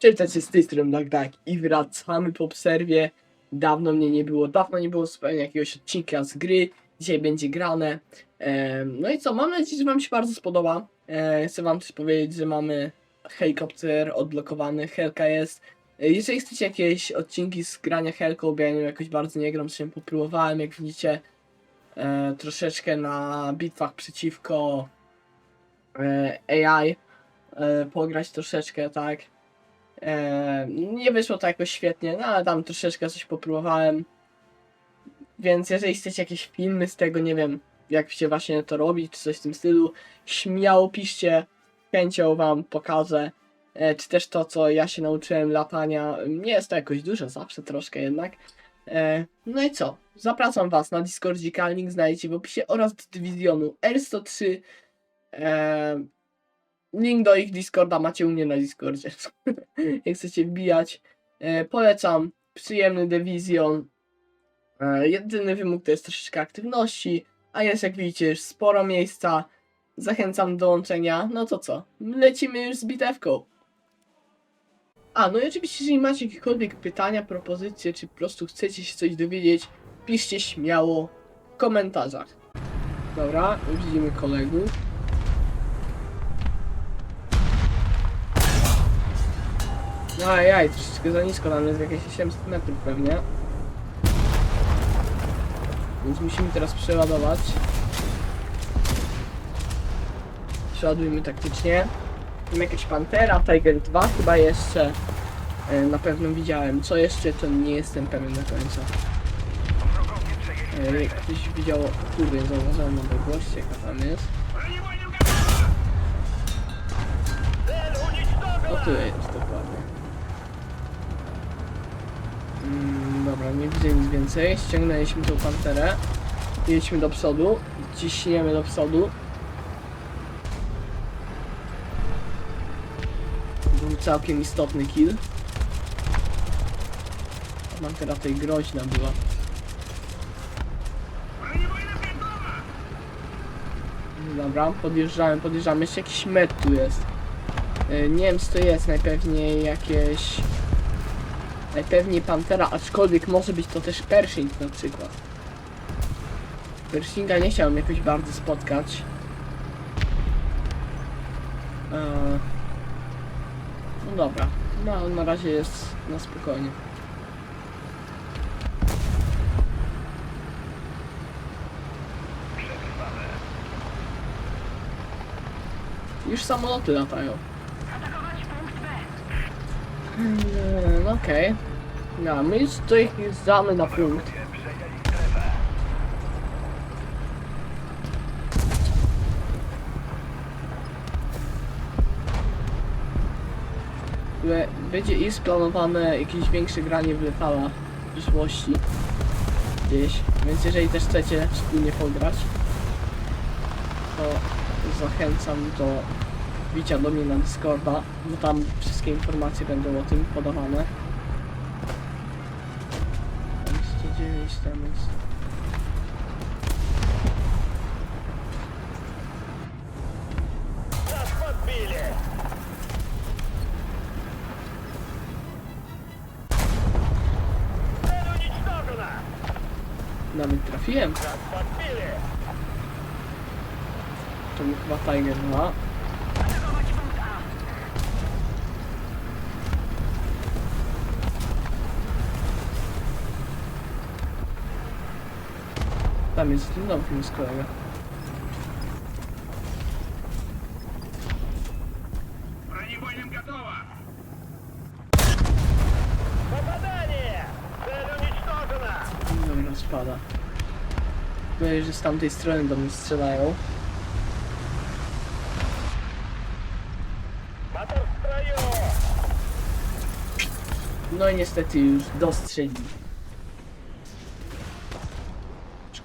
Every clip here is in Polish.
Cześć, cześć, z tej strony Black Duck i wracamy po obserwie. Dawno mnie nie było, dawno nie było zupełnie jakiegoś odcinka z gry. Dzisiaj będzie grane. No i co, mam nadzieję, że wam się bardzo spodoba. E, chcę wam też powiedzieć, że mamy helikopter odblokowany, Helka jest. E, jeżeli chcecie jakieś odcinki z grania Helką, bo ja nią jakoś bardzo nie gram, się popróbowałem, jak widzicie. E, troszeczkę na bitwach przeciwko e, AI e, pograć troszeczkę, tak. E, nie wyszło to jakoś świetnie, no ale tam troszeczkę coś popróbowałem. Więc jeżeli chcecie jakieś filmy z tego, nie wiem, jak się właśnie to robi, czy coś w tym stylu, śmiało piszcie, chęcią wam pokażę. E, czy też to, co ja się nauczyłem latania, nie jest to jakoś dużo, zawsze troszkę jednak. E, no i co? Zapraszam was na Discordzie, link znajdziecie w opisie oraz do dywizjonu R103. E, link do ich Discorda macie u mnie na Discordzie. jak chcecie wbijać. E, polecam. Przyjemny dywizjon. E, jedyny wymóg to jest troszeczkę aktywności, a jest jak widzicie już sporo miejsca. Zachęcam do dołączenia. No to co? Lecimy już z bitewką. A, no i oczywiście, jeżeli macie jakiekolwiek pytania, propozycje, czy po prostu chcecie się coś dowiedzieć, piszcie śmiało w komentarzach. Dobra, widzimy kolegów. Ajaj, troszeczkę za nisko, tam jest jakieś 800 metrów pewnie. Więc musimy teraz przeładować. Przeładujmy taktycznie. Mam jakieś Pantera, Tiger 2 chyba jeszcze. E, Na pewno widziałem. Co jeszcze, to nie jestem pewien do końca. E, Ktoś widział, kurde, zauważyłem odległość, jaka tam jest. O tu jest dokładnie. Mm, dobra, nie widzę nic więcej. Ściągnęliśmy tą panterę. Jedźmy do przodu. Ciśniemy do przodu. Był całkiem istotny kill. Pantera tej groźna była. Dobra, podjeżdżamy, podjeżdżamy. Jeszcze jakiś met tu jest. E, Nie wiem co to jest, najpewniej jakieś... Najpewniej Pantera, aczkolwiek może być to też Pershing na przykład. Pershinga nie chciałem jakoś bardzo spotkać. Eee, No dobra, no na razie jest na spokojnie. Już samoloty latają. Mm, okej. No, my już tutaj zdamy na punkt. Będzie i splanowane jakieś większe granie w Letala w przyszłości. Gdzieś. Więc jeżeli też chcecie wspólnie pograć, to zachęcam do wbicia do mnie na Discorda, bo no tam wszystkie informacje będą o tym podawane. Tam 109 tam jest. No, nawet trafiłem. To mi chyba Tiger 2. Tam jest ten dom, jest kolega. Бронебойным готово! Попадание! Цель уничтожена! Dobra, spada. Mówię, że z tamtej strony do mnie strzelają. Мотор в строю! No i niestety już dostrzeli.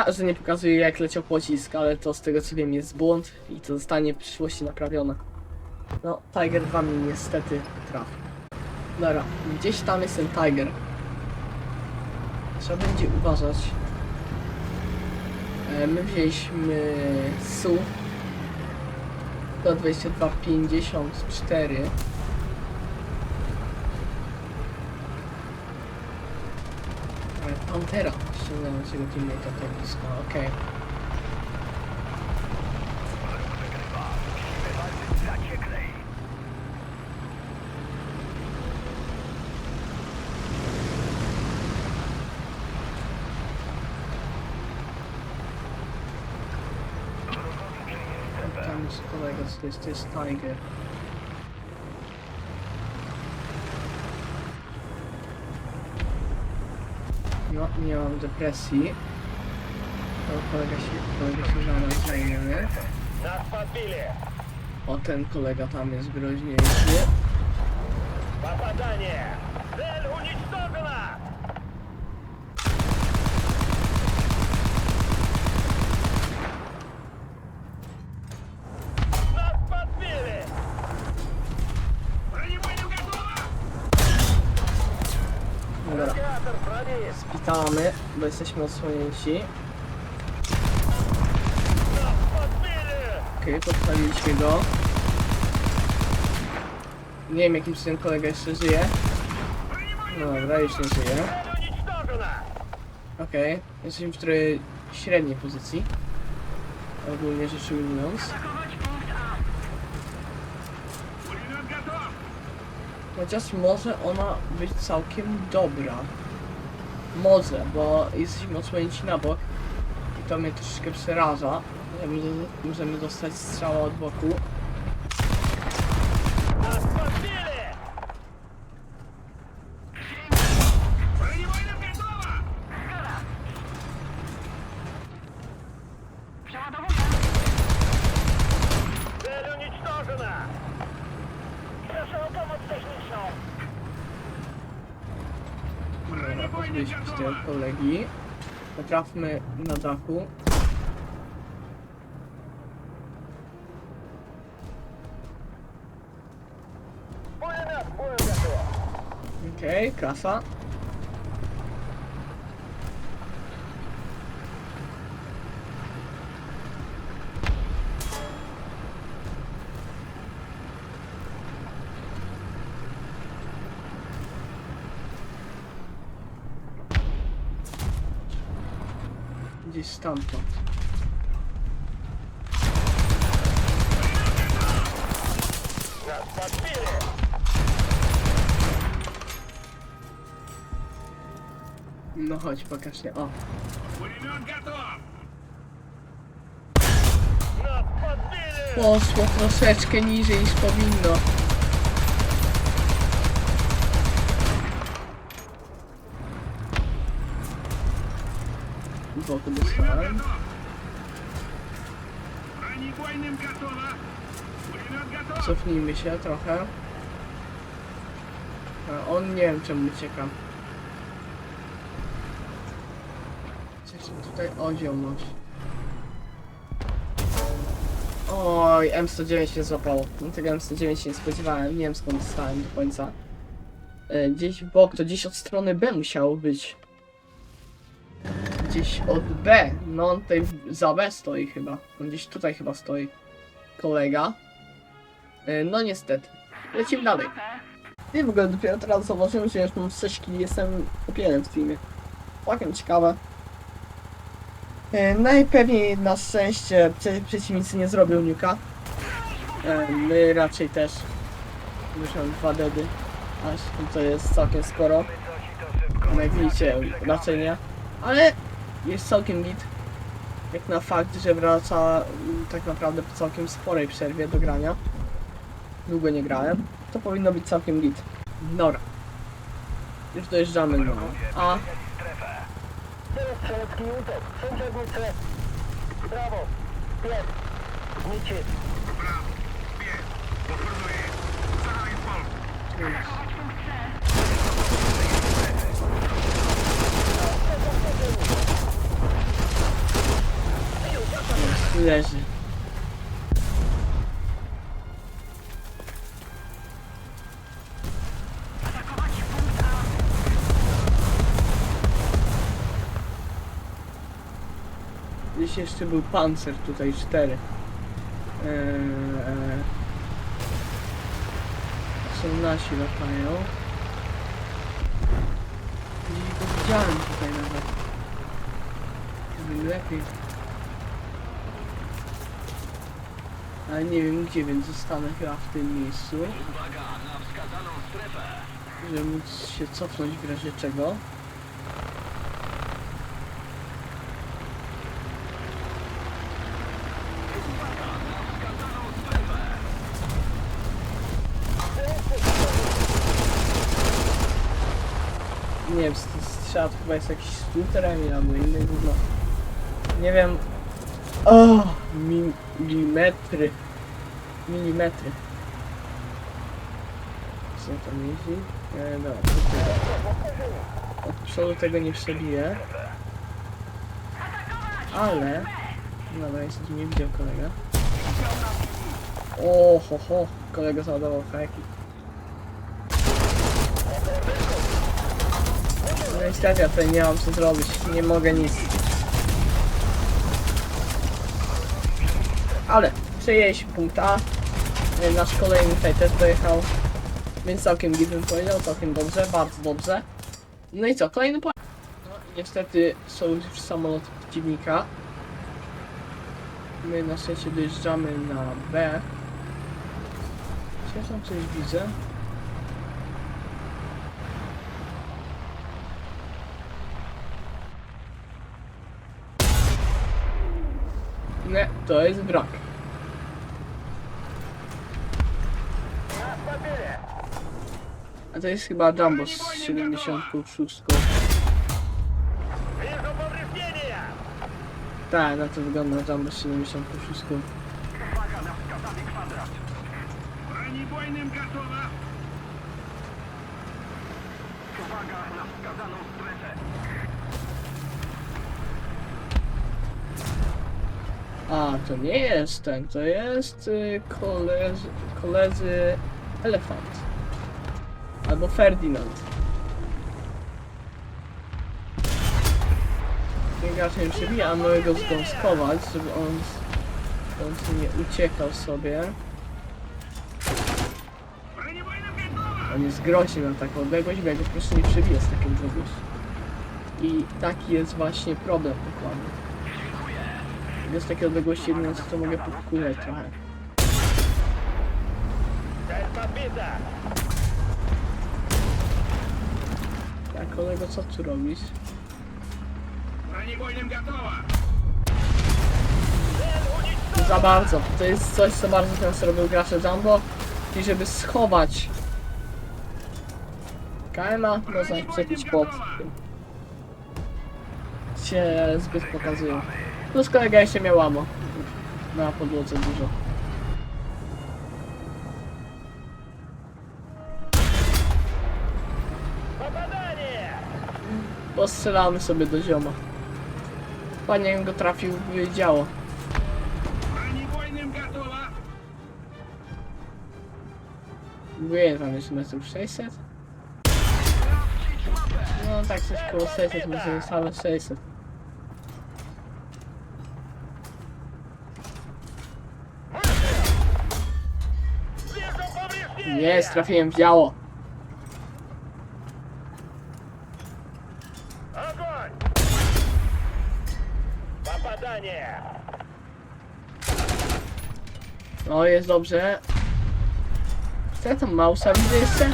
poka że nie pokazuje jak leciał pocisk, ale to z tego co wiem jest błąd i to zostanie w przyszłości naprawione. No, Tiger 2 mi niestety trafił. Dobra, gdzieś tam jest ten Tiger. Trzeba będzie uważać. E, my wzięliśmy SU do 2254. Pantera. 12254 teraz ściągnąłem tego teammate'a tak blisko, okej. Tam jest kolega, co to jest, to jest Tiger. No, nie mam depresji. To kolega się, kolega się za nas zajmie. Нас подбили! O, ten kolega tam jest groźniejszy. Попадание! Цель уничтожена! uciekamy, bo jesteśmy odsłonięci. Okej, okay, podpaliliśmy go. Nie wiem jakim ten kolega jeszcze żyje. Dobra, już nie żyje. Okej, okay. jesteśmy w której średniej pozycji. Ogólnie rzecz ujmując. Chociaż może ona być całkiem dobra. Może, bo jesteśmy odsłonięci na bok. I to mnie troszeczkę przeraża. Możemy, dostać strzała od boku. Potrafmy na dachu. Okej, okay, klasa. Gdzieś stamtąd. No chodź, pokaż się. O. Poszło troszeczkę niżej niż powinno. No Złoty dostałem. Cofnijmy się trochę. A on nie wiem czemu ucieka. Cieszę tutaj odział. Oj, M109 się złapało. No tego M109 się nie spodziewałem. Nie wiem skąd dostałem do końca. E, gdzieś bok, to gdzieś od strony B musiało być. Gdzieś od B. No on tutaj za B stoi chyba. On gdzieś tutaj chyba stoi. Kolega. E, No niestety. Lecimy dalej. I w ogóle dopiero teraz zauważyłem, że już mam 6 kili, jestem opienem w teamie. Całkiem ciekawe. E, Najpewniej na szczęście prze- przeciwnicy nie zrobią nuka. E, My raczej też. Już dwa dedy. Aż to jest całkiem sporo. No Jak widzicie, raczej nie. Ale jest całkiem git. Jak na fakt, że wraca mm, tak naprawdę po całkiem sporej przerwie do grania. Długo nie grałem. To powinno być całkiem git. Dobra. Już dojeżdżamy do A. Teraz strzelecki. Brawo. Pies. Gdzieś jeszcze był pancer tutaj, cztery. Eee, eee. Są nasi latają. Gdzieś go widziałem tutaj nawet. lepiej. Ale nie wiem gdzie, więc zostanę chyba w tym miejscu. Żeby móc się cofnąć w razie czego. Wiem, strzał chyba jest jakiś skuterem albo inny gówno. Nie wiem. O, mi, milimetry. Milimetry. Co tam jeździ? E, dobra, tutaj. Od przodu tego nie przebiję. Ale... Dobra, niestety nie widział kolega. O, ho, ho. Kolega załadował haki. Niestety ja tutaj nie mam co zrobić. Nie mogę nic. Ale przejęliśmy punkt A. Nasz kolejny tutaj też dojechał. Więc całkiem git bym powiedział, całkiem dobrze, bardzo dobrze. No i co, kolejny point. No i niestety są już samoloty przeciwnika. My na szczęście dojeżdżamy na B. Czy ja tam coś widzę? Nie, to jest. Na papierze. A to jest chyba Jumbo z 76. Wierzą powierzchnienia. Tak, na to wygląda Jumbo z 76. Bronebojnym gotowa. A, to nie jest ten, to jest y, koledzy, koledzy Elefant. Albo Ferdinand. Nie raczej nie przebija, a mogę go zgąskować, żeby on, on nie uciekał sobie. On jest groźny na taką odległość, bo ja go po prostu nie przebiję z takiej odległości. I taki jest właśnie problem dokładnie. Z takiej odległości jedyne co to mogę podkuleć trochę. Tak, kolego, co tu robisz? Gotowa. Za bardzo. To jest coś, co bardzo często robią gracze Jumbo. I żeby schować KMA, można ich przekuć pod tym. się zbyt pokazują. Plus kolega jeszcze miał amo. Na podłodze dużo. Postrzelamy sobie do zioma. Panie go trafił w działo. Mówię, tam jest metrów 600. No tak coś koło 600, może same 600. Jest, trafiłem w działo. Огонь! Попадание! No jest dobrze. Co ja tam mausa widzę jeszcze?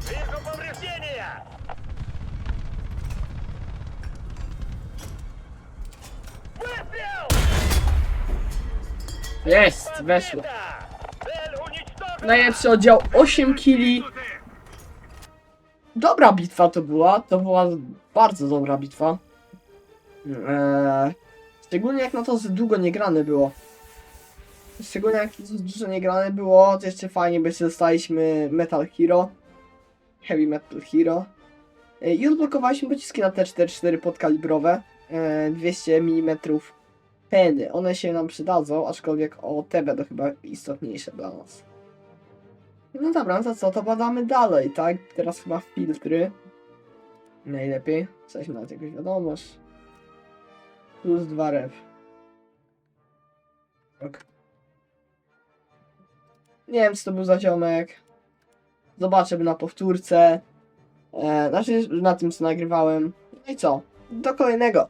Вижу повреждения! Выстрел! Jest, weszło. Да! Najlepszy oddział 8 kili. Dobra bitwa to była. To była bardzo dobra bitwa. Eee, szczególnie jak na to, że długo nie grane było. Szczególnie jak dużo nie grane było, to jeszcze fajnie, bo jeszcze dostaliśmy Metal Hero. Heavy Metal Hero. Eee, I odblokowaliśmy pociski na T44 podkalibrowe. Eee, 200 mm peny. One się nam przydadzą, aczkolwiek o te będą chyba istotniejsze dla nas. No dobra, no to co, to badamy dalej, tak? Teraz chyba filtry. Najlepiej. Coś na jakąś wiadomość. Plus 2 rew. Ok. Nie wiem, co to był za ziomek. Zobaczę na powtórce. E, znaczy, na tym, co nagrywałem. No i co? Do kolejnego.